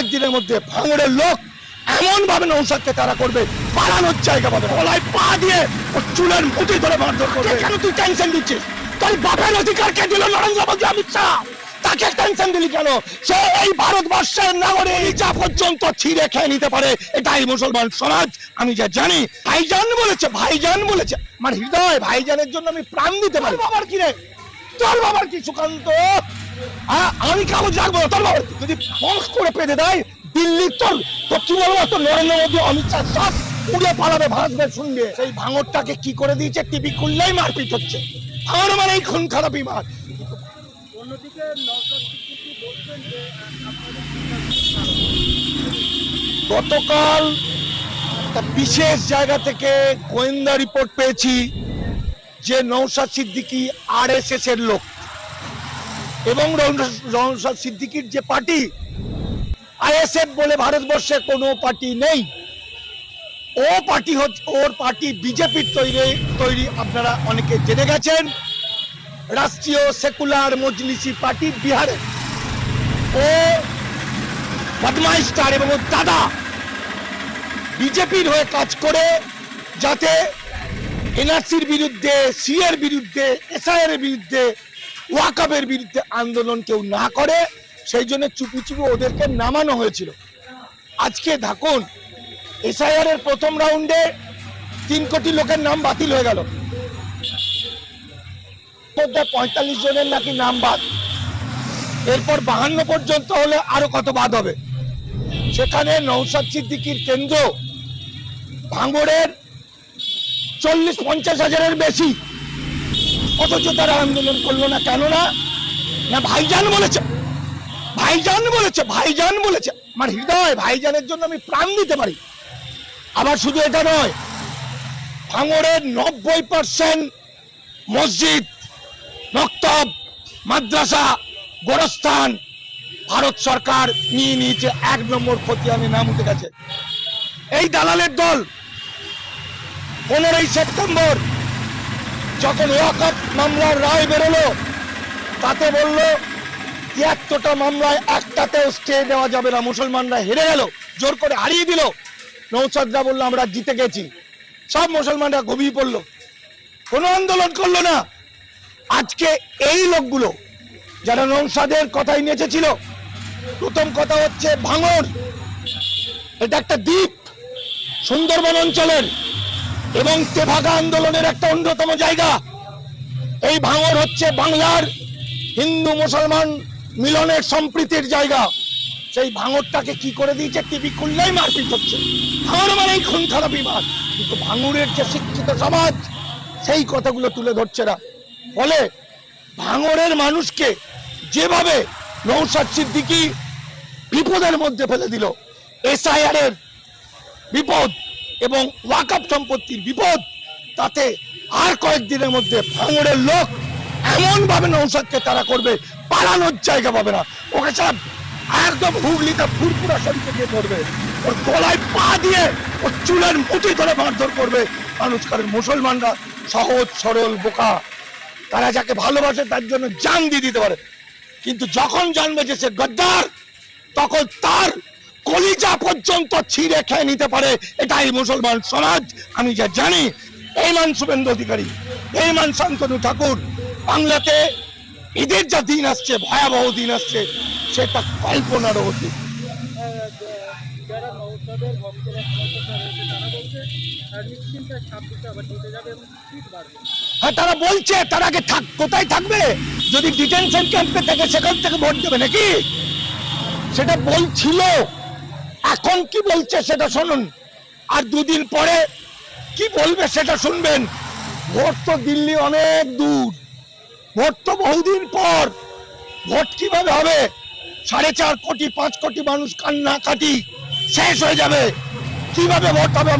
কয়েকদিনের মধ্যে ভাঙড়ের লোক এমন ভাবে নৌসাদকে তারা করবে পালানোর জায়গা পাবে গলায় পা দিয়ে ওর চুলের মুঠি ধরে মারধর করবে। কেন তুই টেনশন দিচ্ছিস তোর বাপের অধিকার কে দিল নরেন্দ্র মোদী অমিত শাহ? তাকে টেনশন দিলি কেন? সে এই ভারতবর্ষের নাগরিক। যা পর্যন্ত ছিঁড়ে খেয়ে নিতে পারে এটাই মুসলমান সমাজ। আমি যা জানি ভাইজান বলেছে ভাইজান বলেছে। আমার হৃদয় ভাইজানের জন্য আমি প্রাণ দিতে পারি। বাবার কি রে? তোর বাবার কি সুকান্ত? আমি কাগজ রাখব তোর বাবার কি? যদি ফোঁস করে পেতে দেয় দিল্লি তোর তো তোর নরেন্দ্র মোদী অমিত শাহ সব উড়ে পালাবে ভারতবে শুনবে। সেই ভাঙরটাকে কি করে দিয়েছে টিভি খুললেই মারপিট হচ্ছে। ভাঙর মানে এই খুন খারাপই মার অন্যদিকে যে আপনাদের গতকাল একটা বিশেষ জায়গা থেকে গোয়েন্দা রিপোর্ট পেয়েছি যে নৌসাদ সিদ্দিকী আর এস এর লোক। এবং নৌসাদ সিদ্দিকীর যে পার্টি, আইএসএফ বলে ভারতবর্ষে কোনো পার্টি নেই। ও পার্টি হচ্ছে, ওর পার্টি বিজেপির তৈরি তৈরি, আপনারা অনেকে জেনে গেছেন। রাষ্ট্রীয় সেকুলার মজলিসি পার্টি বিহারে। ও বদমাইশ স্টার এবং ওর দাদা বিজেপির হয়ে কাজ করে, যাতে এনআরসির বিরুদ্ধে, সিএর বিরুদ্ধে, এসআইআর বিরুদ্ধে ওয়াকাবের বিরুদ্ধে আন্দোলন কেউ না করে, সেই জন্য চুপি চুপি ওদেরকে নামানো হয়েছিল। আজকে দেখুন এসআইআর এর প্রথম রাউন্ডে তিন কোটি লোকের নাম বাতিল হয়ে গেল। পঁয়তাল্লিশ জনের নাকি নাম বাদ। এরপর বাহান্ন পর্যন্ত হলে আরও কত বাদ হবে? সেখানে নৌসাদ সিদ্দিকির কেন্দ্র ভাঙড়ের চল্লিশ পঞ্চাশ হাজারের বেশি। অথচ তারা আন্দোলন করল না। কেন না না ভাইজান বলেছে। ভাইজান বলেছে ভাইজান বলেছে। আমার হৃদয়, ভাইজানের জন্য আমি প্রাণ দিতে পারি। আবার শুধু এটা নয়, ভাঙড়ের নব্বই পার্সেন্ট মসজিদ, মক্তব, মাদ্রাসা, গোরস্থান ভারত সরকার নিয়ে নিয়েছে। এক নম্বর ক্ষতি আমি নাম উঠে গেছে। এই দালালের দল পনেরোই সেপ্টেম্বর যখন ওয়াকফ মামলার রায় বেরোলো, তাতে বলল, তিয়াত্তরটা মামলায় একটাতেও স্টে দেওয়া যাবে না। মুসলমানরা হেরে গেল, জোর করে হারিয়ে দিল। নৌসাদরা বলল, আমরা জিতে গেছি। সব মুসলমানরা ঘুমিয়ে পড়ল। কোনো আন্দোলন করল না। আজকে এই লোকগুলো, যারা নৌসাদের কথাই নেচেছিল, প্রথম কথা হচ্ছে ভাঙর এটা একটা দ্বীপ, সুন্দরবন অঞ্চলের। এবং তেভাগা আন্দোলনের একটা অন্যতম জায়গা। এই ভাঙর হচ্ছে বাংলার হিন্দু মুসলমান মিলনের সম্প্রীতির জায়গা। সেই ভাঙরটাকে কি করে দিয়েছে? টিভি খুললেই মারপিট হচ্ছে। ভাঙর মানে এই খুন খারাপই মার কিন্তু ভাঙুরের যে শিক্ষিত সমাজ, সেই কথাগুলো তুলে ধরছে না। ফলে ভাঙরের মানুষকে যেভাবে নৌসাদ সিদ্দিকি বিপদের মধ্যে ফেলে দিল এসআইআর এর বিপদ এবং ওয়াকাপ সম্পত্তির বিপদ, তাতে আর কয়েকদিনের মধ্যে ভাঙড়ের লোক এমন ভাবে নৌসাদকে তারা করবে, পালানোর জায়গা পাবে না। ওকে ছাড়া একদম হুগলিতে ফুরপুরা শরীরে গিয়ে ধরবে। ওর গলায় পা দিয়ে ওর চুলের মুঠি ধরে মারধর করবে মানুষ কারণ মুসলমানরা। সহজ, সরল, বোকা। তারা যাকে ভালোবাসে তার জন্য জান দিয়ে দিতে পারে। কিন্তু যখন জানবে যে সে গদ্দার, তখন তার কলিজা পর্যন্ত ছিঁড়ে খেয়ে নিতে পারে। এটাই মুসলমান সমাজ। আমি যা জানি এই মান শুভেন্দু অধিকারী এই মান শান্তনু ঠাকুর, বাংলাতে ঈদের যা দিন আসছে, ভয়াবহ দিন আসছে, সেটা কল্পনার অতীত। হ্যাঁ তারা বলছে, তার আগে থাক, কোথায় থাকবে? যদি ডিটেনশন ক্যাম্পে থাকে, সেখান থেকে ভোট দেবে নাকি? সেটা বলছিল। এখন কি বলছে সেটা শুনুন। আর দুদিন পরে কি বলবে সেটা শুনবেন। ভোট তো দিল্লি অনেক দূর। ভোট তো বহুদিন পর। ভোট কীভাবে হবে? সাড়ে চার কোটি, পাঁচ কোটি মানুষ কান্না কাটি শেষ হয়ে যাবে। কীভাবে ভোট হবে আমি